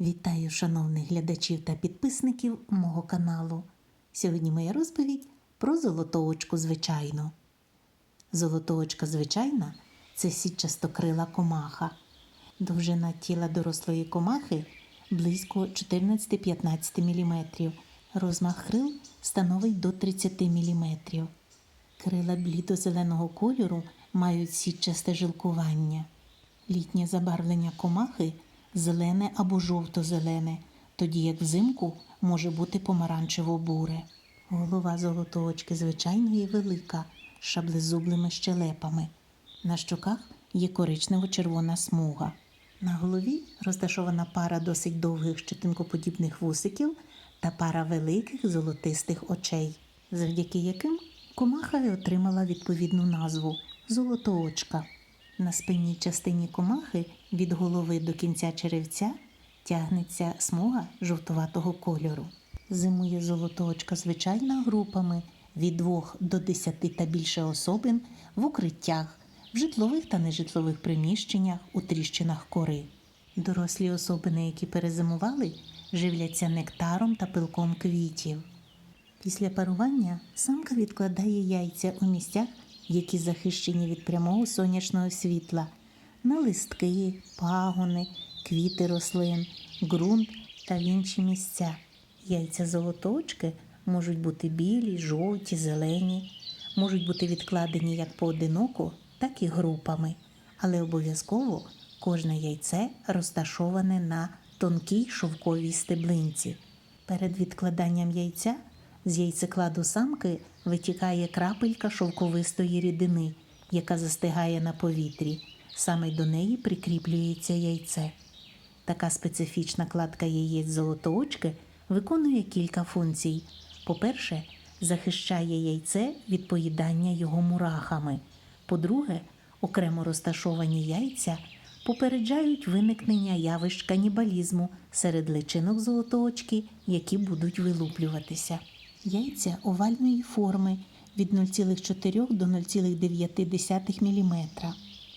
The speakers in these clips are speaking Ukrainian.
Вітаю шановних глядачів та підписників мого каналу. Сьогодні моя розповідь про золотоочку звичайну. Золотоочка звичайна це сітчастокрила комаха. Довжина тіла дорослої комахи близько 14-15 мм. Розмах крил становить до 30 мм. Крила блідо-зеленого кольору мають сітчасте жилкування. Літнє забарвлення комахи зелене або жовто-зелене, тоді як взимку може бути помаранчево-буре. Голова золотоочки звичайної велика, шаблезублими щелепами. На щоках є коричнево-червона смуга. На голові розташована пара досить довгих щетинкоподібних вусиків та пара великих золотистих очей, завдяки яким комаха й отримала відповідну назву золотоочка. На спинній частині комахи від голови до кінця черевця тягнеться смуга жовтуватого кольору. Зимує золотоочка звичайна групами від 2 до 10 та більше особин в укриттях, в житлових та нежитлових приміщеннях, у тріщинах кори. Дорослі особини, які перезимували, живляться нектаром та пилком квітів. Після парування самка відкладає яйця у місцях, які захищені від прямого сонячного світла, на листки, пагони, квіти рослин, ґрунт та в інші місця. Яйця золоточки можуть бути білі, жовті, зелені, можуть бути відкладені як поодиноко, так і групами, але обов'язково кожне яйце розташоване на тонкій шовковій стеблинці. Перед відкладанням яйця з яйцекладу самки витікає крапелька шовковистої рідини, яка застигає на повітрі. Саме до неї прикріплюється яйце. Така специфічна кладка яєць золотоочки виконує кілька функцій. По-перше, захищає яйце від поїдання його мурахами. По-друге, окремо розташовані яйця попереджають виникнення явищ канібалізму серед личинок золотоочки, які будуть вилуплюватися. Яйця овальної форми від 0,4 до 0,9 мм.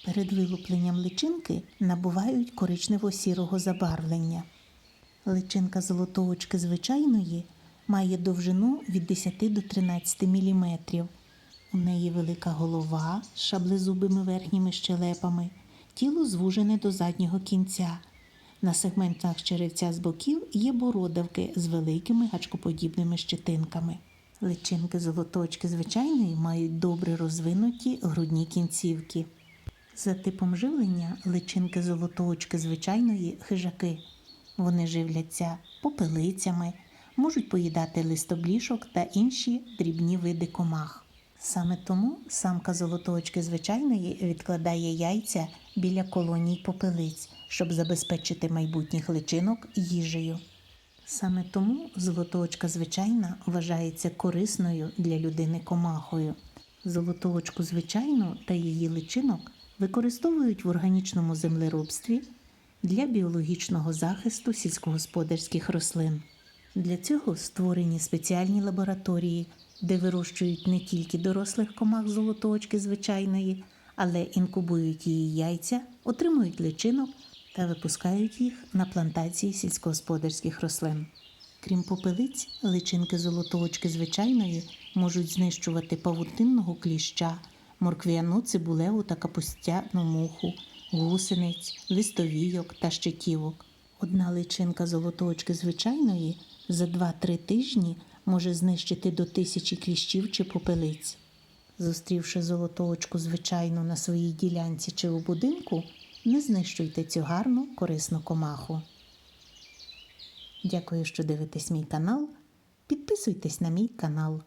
Перед вилупленням личинки набувають коричнево-сірого забарвлення. Личинка золотоочки звичайної має довжину від 10 до 13 мм. У неї велика голова з шаблезубими верхніми щелепами, тіло звужене до заднього кінця. На сегментах черевця з боків є бородавки з великими гачкоподібними щетинками. Личинки золоточки звичайної мають добре розвинуті грудні кінцівки. За типом живлення личинки золотоочки звичайної хижаки. Вони живляться попелицями, можуть поїдати листоблішок та інші дрібні види комах. Саме тому самка золотоочки звичайної відкладає яйця біля колоній попелиць, щоб забезпечити майбутніх личинок їжею. Саме тому золотоочка звичайна вважається корисною для людини комахою. Золотоочку звичайну та її личинок використовують в органічному землеробстві для біологічного захисту сільськогосподарських рослин. Для цього створені спеціальні лабораторії, де вирощують не тільки дорослих комах золотоочки звичайної, але інкубують її яйця, отримують личинок та випускають їх на плантації сільськогосподарських рослин. Крім попелиць, личинки золотоочки звичайної можуть знищувати павутинного кліща, морквяну цибулеву та капустяну муху, гусениць, листовійок та щитівок. Одна личинка золотоочки звичайної за 2-3 тижні може знищити до тисячі кліщів чи попелиць. Зустрівши золотоочку звичайну на своїй ділянці чи у будинку, не знищуйте цю гарну корисну комаху. Дякую, що дивитесь мій канал. Підписуйтесь на мій канал.